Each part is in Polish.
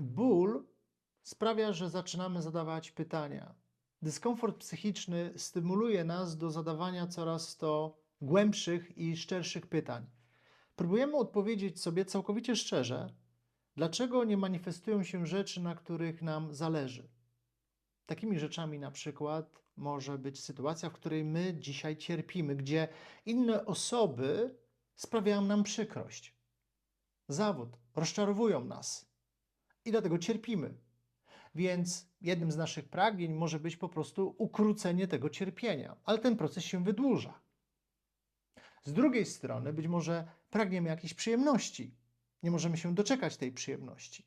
Ból sprawia, że zaczynamy zadawać pytania. Dyskomfort psychiczny stymuluje nas do zadawania coraz to głębszych i szczerszych pytań. Próbujemy odpowiedzieć sobie całkowicie szczerze, dlaczego nie manifestują się rzeczy, na których nam zależy. Takimi rzeczami na przykład może być sytuacja, w której my dzisiaj cierpimy, gdzie inne osoby sprawiają nam przykrość. Zawód, rozczarowują nas i dlatego cierpimy. Więc jednym z naszych pragnień może być po prostu ukrócenie tego cierpienia, ale ten proces się wydłuża. Z drugiej strony, być może pragniemy jakiejś przyjemności. Nie możemy się doczekać tej przyjemności.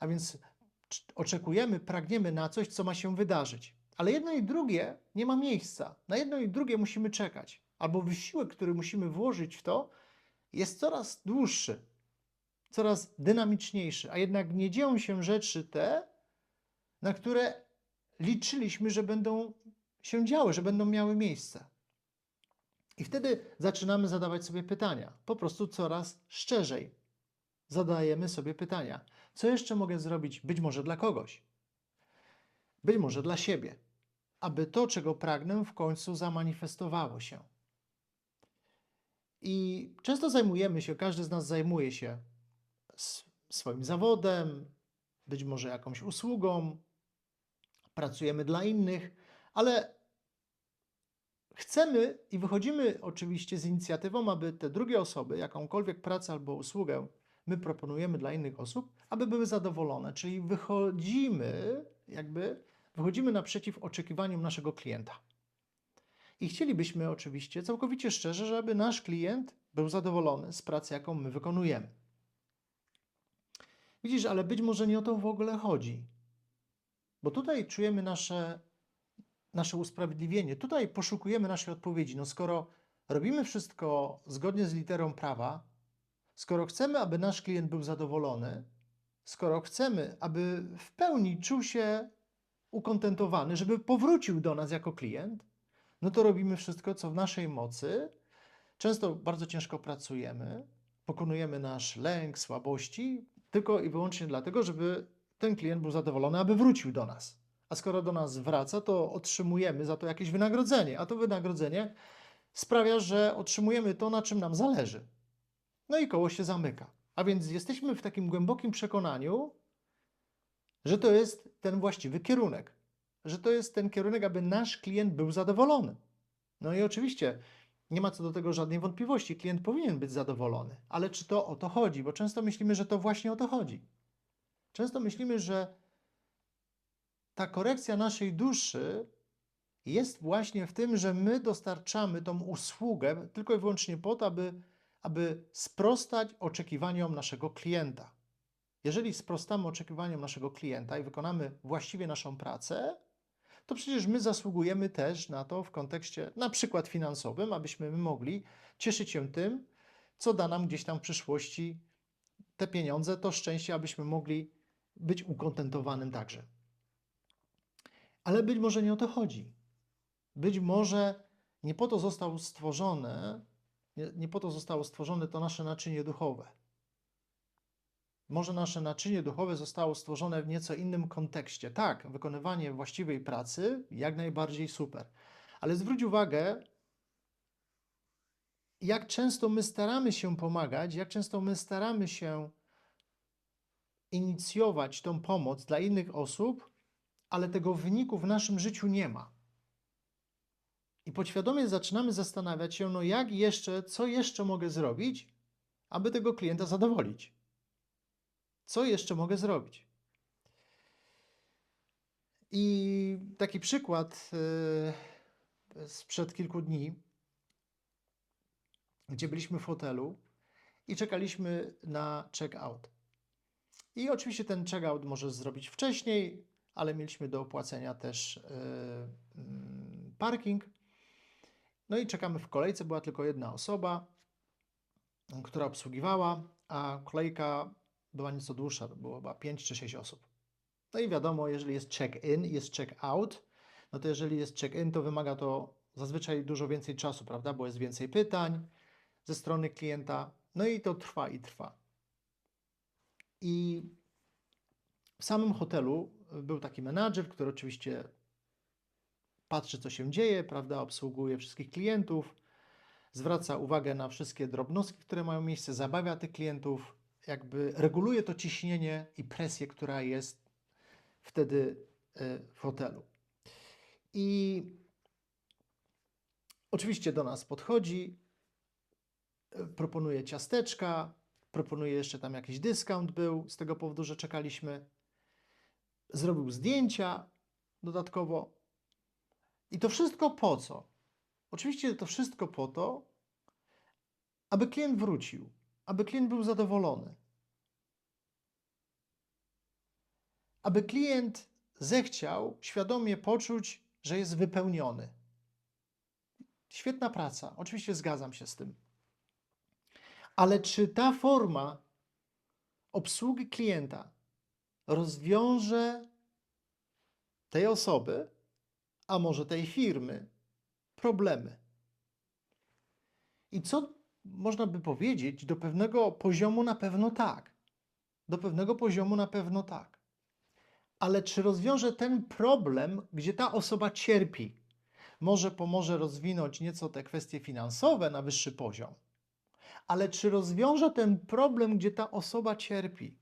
A więc oczekujemy, pragniemy na coś, co ma się wydarzyć. Ale jedno i drugie nie ma miejsca. Na jedno i drugie musimy czekać. Albo wysiłek, który musimy włożyć w to, jest coraz dłuższy, coraz dynamiczniejszy, a jednak nie dzieją się rzeczy te, na które liczyliśmy, że będą się działy, że będą miały miejsce. I wtedy zaczynamy zadawać sobie pytania, po prostu coraz szczerzej. Zadajemy sobie pytania, co jeszcze mogę zrobić, być może dla kogoś, być może dla siebie, aby to, czego pragnę, w końcu zamanifestowało się. I często zajmujemy się, każdy z nas zajmuje się swoim zawodem, być może jakąś usługą, pracujemy dla innych, ale chcemy i wychodzimy oczywiście z inicjatywą, aby te drugie osoby, jakąkolwiek pracę albo usługę my proponujemy dla innych osób, aby były zadowolone, czyli wychodzimy, jakby wychodzimy naprzeciw oczekiwaniom naszego klienta. I chcielibyśmy oczywiście całkowicie szczerze, żeby nasz klient był zadowolony z pracy, jaką my wykonujemy. Widzisz, ale być może nie o to w ogóle chodzi. Bo tutaj czujemy nasze, nasze usprawiedliwienie, tutaj poszukujemy naszej odpowiedzi. No skoro robimy wszystko zgodnie z literą prawa, skoro chcemy, aby nasz klient był zadowolony, skoro chcemy, aby w pełni czuł się ukontentowany, żeby powrócił do nas jako klient, no to robimy wszystko, co w naszej mocy. Często bardzo ciężko pracujemy, pokonujemy nasz lęk, słabości, tylko i wyłącznie dlatego, żeby ten klient był zadowolony, aby wrócił do nas. A skoro do nas wraca, to otrzymujemy za to jakieś wynagrodzenie, a to wynagrodzenie sprawia, że otrzymujemy to, na czym nam zależy. No i koło się zamyka. A więc jesteśmy w takim głębokim przekonaniu, że to jest ten właściwy kierunek, że to jest ten kierunek, aby nasz klient był zadowolony. No i oczywiście nie ma co do tego żadnej wątpliwości, klient powinien być zadowolony, ale czy to o to chodzi? Bo często myślimy, że to właśnie o to chodzi. Często myślimy, że ta korekcja naszej duszy jest właśnie w tym, że my dostarczamy tą usługę tylko i wyłącznie po to, aby, aby sprostać oczekiwaniom naszego klienta. Jeżeli sprostamy oczekiwaniom naszego klienta i wykonamy właściwie naszą pracę, to przecież my zasługujemy też na to w kontekście na przykład finansowym, abyśmy my mogli cieszyć się tym, co da nam gdzieś tam w przyszłości te pieniądze, to szczęście, abyśmy mogli być ukontentowanym także. Ale być może nie o to chodzi. Być może nie po to został stworzone, nie, nie po to zostało stworzone to nasze naczynie duchowe. Może nasze naczynie duchowe zostało stworzone w nieco innym kontekście. Tak, wykonywanie właściwej pracy jak najbardziej super. Ale zwróć uwagę, jak często my staramy się pomagać, jak często my staramy się inicjować tą pomoc dla innych osób, ale tego wyniku w naszym życiu nie ma. I podświadomie zaczynamy zastanawiać się, no jak jeszcze, co jeszcze mogę zrobić, aby tego klienta zadowolić. Co jeszcze mogę zrobić? I taki przykład yy, sprzed kilku dni, gdzie byliśmy w hotelu i czekaliśmy na check-out. I oczywiście ten check-out może zrobić wcześniej, ale mieliśmy do opłacenia też yy, mm, parking. No i czekamy w kolejce, była tylko jedna osoba, która obsługiwała, a kolejka była nieco dłuższa, to było chyba 5 czy 6 osób. No i wiadomo, jeżeli jest check-in, jest check-out, no to jeżeli jest check-in, to wymaga to zazwyczaj dużo więcej czasu, prawda? Bo jest więcej pytań ze strony klienta, no i to trwa i trwa. I w samym hotelu był taki menadżer, który oczywiście patrzy, co się dzieje, prawda, obsługuje wszystkich klientów, zwraca uwagę na wszystkie drobnostki, które mają miejsce, zabawia tych klientów, jakby reguluje to ciśnienie i presję, która jest wtedy e, w hotelu. I oczywiście do nas podchodzi, e, proponuje ciasteczka, proponuje jeszcze tam jakiś dyskount był z tego powodu, że czekaliśmy. Zrobił zdjęcia dodatkowo. I to wszystko po co? Oczywiście to wszystko po to, aby klient wrócił, aby klient był zadowolony. Aby klient zechciał świadomie poczuć, że jest wypełniony. Świetna praca, oczywiście zgadzam się z tym. Ale czy ta forma obsługi klienta rozwiąże tej osoby, a może tej firmy, problemy? I co można by powiedzieć, do pewnego poziomu na pewno tak. Do pewnego poziomu na pewno tak. Ale czy rozwiąże ten problem, gdzie ta osoba cierpi? Może pomoże rozwinąć nieco te kwestie finansowe na wyższy poziom, ale czy rozwiąże ten problem, gdzie ta osoba cierpi,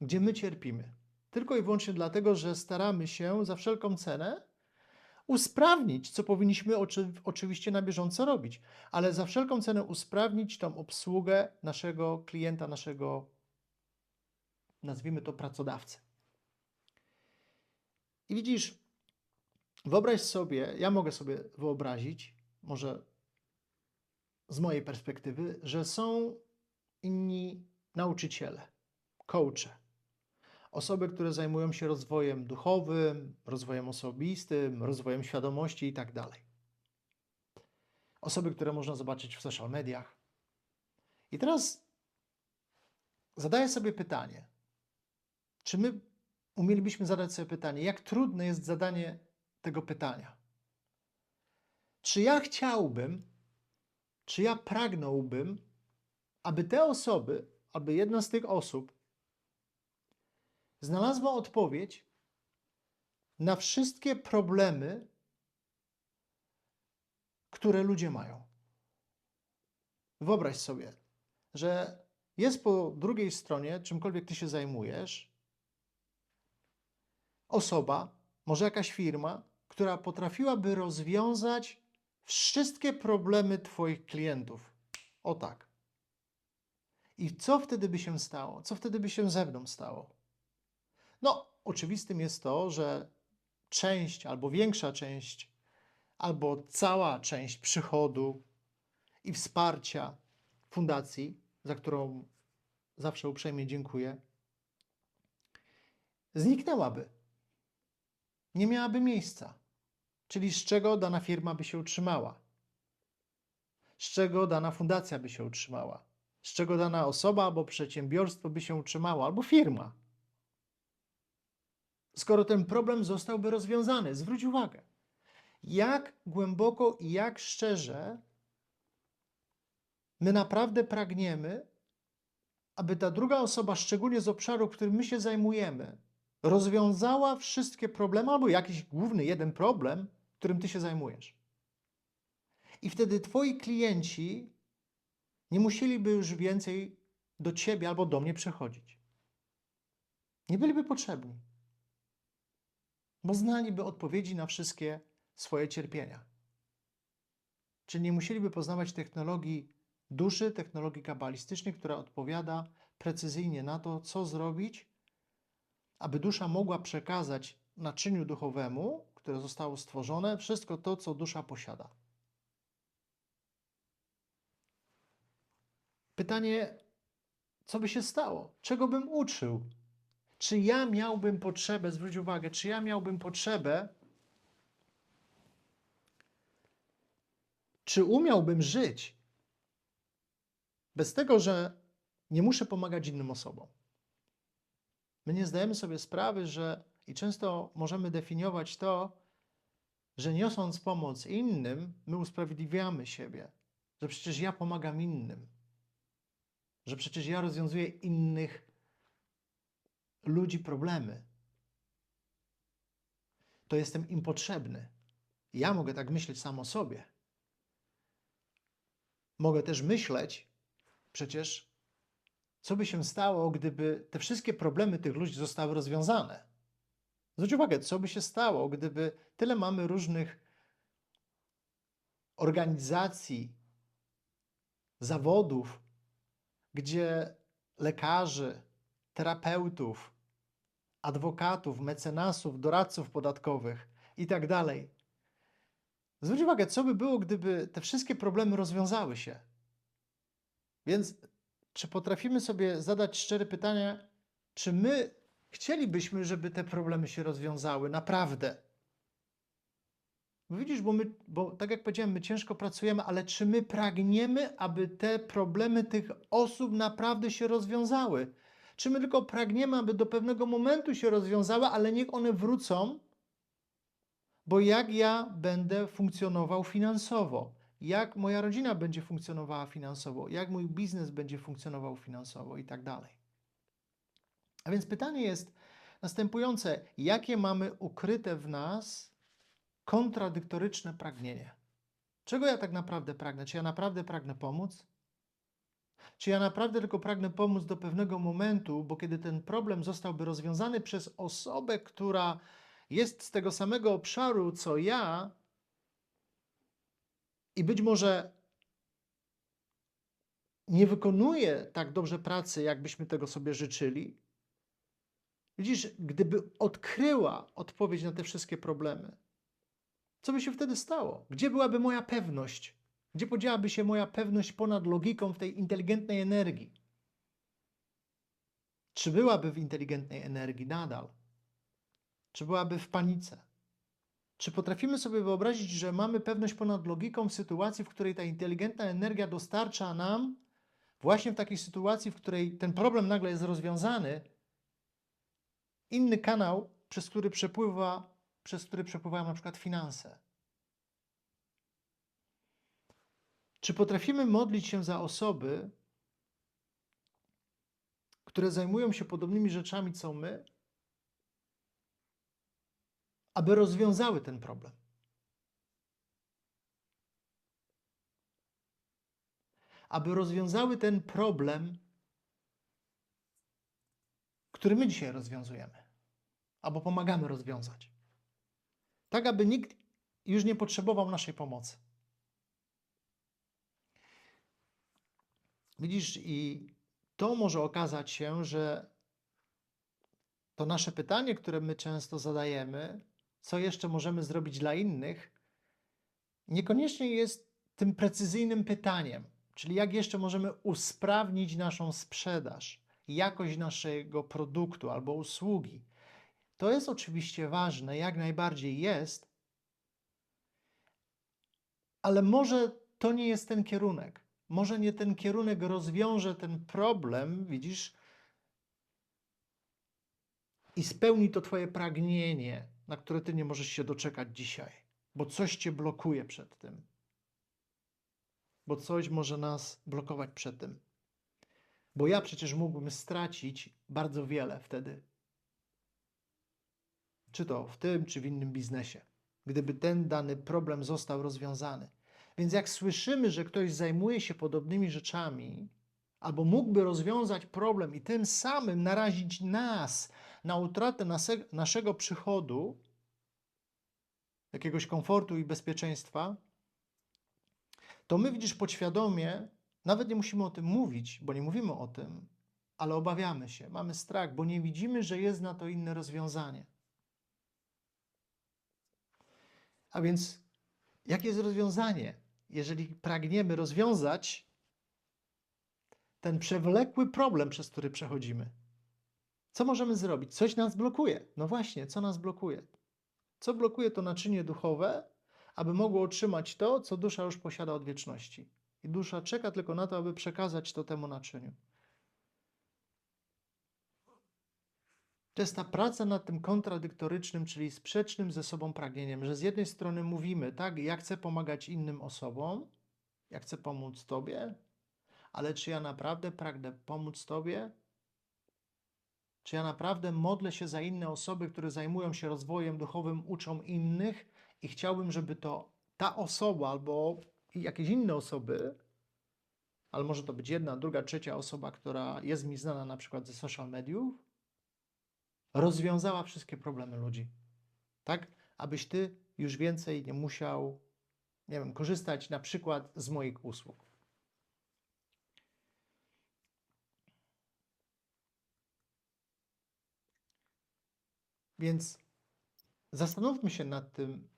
gdzie my cierpimy? Tylko i wyłącznie dlatego, że staramy się za wszelką cenę usprawnić, co powinniśmy oczy, oczywiście na bieżąco robić, ale za wszelką cenę usprawnić tą obsługę naszego klienta, naszego, nazwijmy to, pracodawcy. I widzisz, wyobraź sobie, ja mogę sobie wyobrazić, może z mojej perspektywy, że są inni nauczyciele, coache, osoby, które zajmują się rozwojem duchowym, rozwojem osobistym, rozwojem świadomości itd. Tak osoby, które można zobaczyć w social mediach. I teraz zadaję sobie pytanie, czy my umielibyśmy zadać sobie pytanie, jak trudne jest zadanie tego pytania? Czy ja chciałbym, czy ja pragnąłbym, aby te osoby, aby jedna z tych osób znalazła odpowiedź na wszystkie problemy, które ludzie mają. Wyobraź sobie, że jest po drugiej stronie, czymkolwiek ty się zajmujesz, osoba, może jakaś firma, która potrafiłaby rozwiązać wszystkie problemy Twoich klientów. O tak. I co wtedy by się stało? Co wtedy by się ze mną stało? No, oczywistym jest to, że część albo większa część, albo cała część przychodu i wsparcia fundacji, za którą zawsze uprzejmie dziękuję, zniknęłaby. Nie miałaby miejsca. Czyli z czego dana firma by się utrzymała? Z czego dana fundacja by się utrzymała? Z czego dana osoba albo przedsiębiorstwo by się utrzymało, albo firma? Skoro ten problem zostałby rozwiązany. Zwróć uwagę, jak głęboko i jak szczerze my naprawdę pragniemy, aby ta druga osoba, szczególnie z obszaru, którym my się zajmujemy, rozwiązała wszystkie problemy, albo jakiś główny jeden problem, którym ty się zajmujesz. I wtedy twoi klienci nie musieliby już więcej do ciebie albo do mnie przechodzić. Nie byliby potrzebni bo znaliby odpowiedzi na wszystkie swoje cierpienia. Czyli nie musieliby poznawać technologii duszy, technologii kabalistycznej, która odpowiada precyzyjnie na to, co zrobić, aby dusza mogła przekazać naczyniu duchowemu, które zostało stworzone, wszystko to, co dusza posiada. Pytanie, co by się stało? Czego bym uczył? Czy ja miałbym potrzebę, zwróć uwagę, czy ja miałbym potrzebę, czy umiałbym żyć bez tego, że nie muszę pomagać innym osobom? My nie zdajemy sobie sprawy, że i często możemy definiować to, że niosąc pomoc innym, my usprawiedliwiamy siebie, że przecież ja pomagam innym, że przecież ja rozwiązuję innych ludzi problemy. to jestem im potrzebny. Ja mogę tak myśleć sam o sobie. Mogę też myśleć, przecież, co by się stało, gdyby te wszystkie problemy tych ludzi zostały rozwiązane. Zwróć uwagę, co by się stało, gdyby tyle mamy różnych organizacji, zawodów, gdzie lekarzy, terapeutów, adwokatów, mecenasów, doradców podatkowych i tak dalej. Zwróć uwagę, co by było, gdyby te wszystkie problemy rozwiązały się. Więc czy potrafimy sobie zadać szczere pytania, czy my chcielibyśmy, żeby te problemy się rozwiązały naprawdę? Bo widzisz, bo my, bo tak jak powiedziałem, my ciężko pracujemy, ale czy my pragniemy, aby te problemy tych osób naprawdę się rozwiązały? Czy my tylko pragniemy, aby do pewnego momentu się rozwiązały, ale niech one wrócą, bo jak ja będę funkcjonował finansowo, jak moja rodzina będzie funkcjonowała finansowo, jak mój biznes będzie funkcjonował finansowo i tak dalej. A więc pytanie jest następujące: jakie mamy ukryte w nas kontradyktoryczne pragnienie? Czego ja tak naprawdę pragnę? Czy ja naprawdę pragnę pomóc? Czy ja naprawdę tylko pragnę pomóc do pewnego momentu, bo kiedy ten problem zostałby rozwiązany przez osobę, która jest z tego samego obszaru co ja, i być może nie wykonuje tak dobrze pracy, jakbyśmy tego sobie życzyli. Widzisz, gdyby odkryła odpowiedź na te wszystkie problemy, co by się wtedy stało? Gdzie byłaby moja pewność? Gdzie podziałaby się moja pewność ponad logiką w tej inteligentnej energii? Czy byłaby w inteligentnej energii nadal? Czy byłaby w panice? Czy potrafimy sobie wyobrazić, że mamy pewność ponad logiką w sytuacji, w której ta inteligentna energia dostarcza nam, właśnie w takiej sytuacji, w której ten problem nagle jest rozwiązany, inny kanał, przez który przepływa, przez który przepływają na przykład finanse? Czy potrafimy modlić się za osoby, które zajmują się podobnymi rzeczami co my, aby rozwiązały ten problem? Aby rozwiązały ten problem, który my dzisiaj rozwiązujemy, albo pomagamy rozwiązać. Tak, aby nikt już nie potrzebował naszej pomocy. Widzisz, i to może okazać się, że to nasze pytanie, które my często zadajemy, co jeszcze możemy zrobić dla innych, niekoniecznie jest tym precyzyjnym pytaniem, czyli jak jeszcze możemy usprawnić naszą sprzedaż, jakość naszego produktu albo usługi. To jest oczywiście ważne, jak najbardziej jest, ale może to nie jest ten kierunek może nie ten kierunek rozwiąże ten problem, widzisz, i spełni to Twoje pragnienie, na które Ty nie możesz się doczekać dzisiaj, bo coś Cię blokuje przed tym. Bo coś może nas blokować przed tym. Bo ja przecież mógłbym stracić bardzo wiele wtedy. Czy to w tym, czy w innym biznesie, gdyby ten dany problem został rozwiązany. Więc jak słyszymy, że ktoś zajmuje się podobnymi rzeczami, albo mógłby rozwiązać problem i tym samym narazić nas na utratę naszego przychodu, jakiegoś komfortu i bezpieczeństwa, to my widzisz podświadomie, nawet nie musimy o tym mówić, bo nie mówimy o tym, ale obawiamy się, mamy strach, bo nie widzimy, że jest na to inne rozwiązanie. A więc jakie jest rozwiązanie? Jeżeli pragniemy rozwiązać ten przewlekły problem, przez który przechodzimy, co możemy zrobić? Coś nas blokuje. No właśnie, co nas blokuje? Co blokuje to naczynie duchowe, aby mogło otrzymać to, co dusza już posiada od wieczności? I dusza czeka tylko na to, aby przekazać to temu naczyniu. To jest ta praca nad tym kontradyktorycznym, czyli sprzecznym ze sobą pragnieniem, że z jednej strony mówimy, tak, ja chcę pomagać innym osobom, ja chcę pomóc Tobie, ale czy ja naprawdę pragnę pomóc Tobie? Czy ja naprawdę modlę się za inne osoby, które zajmują się rozwojem duchowym, uczą innych i chciałbym, żeby to ta osoba albo jakieś inne osoby, ale może to być jedna, druga, trzecia osoba, która jest mi znana na przykład ze social mediów, rozwiązała wszystkie problemy ludzi. Tak? Abyś ty już więcej nie musiał, nie wiem, korzystać na przykład z moich usług. Więc zastanówmy się nad tym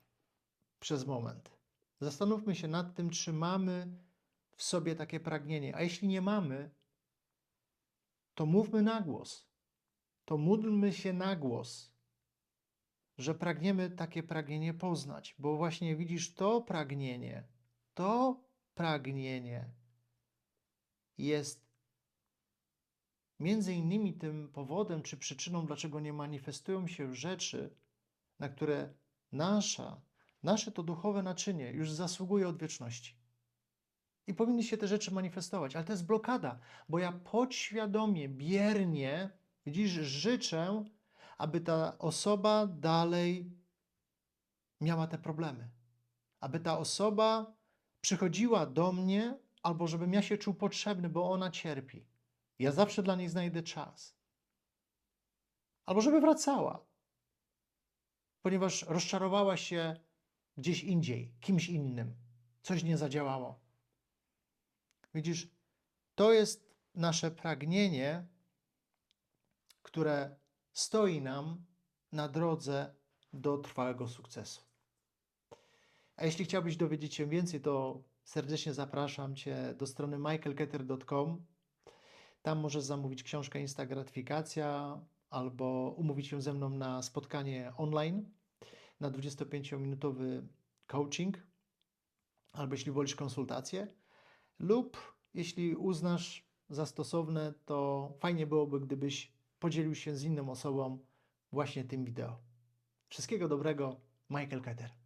przez moment. Zastanówmy się nad tym, czy mamy w sobie takie pragnienie. A jeśli nie mamy, to mówmy na głos. To módlmy się na głos, że pragniemy takie pragnienie poznać, bo właśnie widzisz to pragnienie, to pragnienie jest między innymi tym powodem czy przyczyną, dlaczego nie manifestują się rzeczy, na które nasza, nasze to duchowe naczynie już zasługuje od wieczności. I powinny się te rzeczy manifestować, ale to jest blokada, bo ja podświadomie, biernie, widzisz, życzę, aby ta osoba dalej miała te problemy. Aby ta osoba przychodziła do mnie, albo żebym ja się czuł potrzebny, bo ona cierpi. Ja zawsze dla niej znajdę czas. Albo żeby wracała, ponieważ rozczarowała się gdzieś indziej, kimś innym. Coś nie zadziałało. Widzisz, to jest nasze pragnienie, które stoi nam na drodze do trwałego sukcesu. A jeśli chciałbyś dowiedzieć się więcej, to serdecznie zapraszam Cię do strony michaelketter.com. Tam możesz zamówić książkę Insta Gratyfikacja albo umówić się ze mną na spotkanie online na 25-minutowy coaching, albo jeśli wolisz konsultację, lub jeśli uznasz za stosowne, to fajnie byłoby, gdybyś podzielił się z inną osobą właśnie tym wideo. Wszystkiego dobrego, Michael Ketter.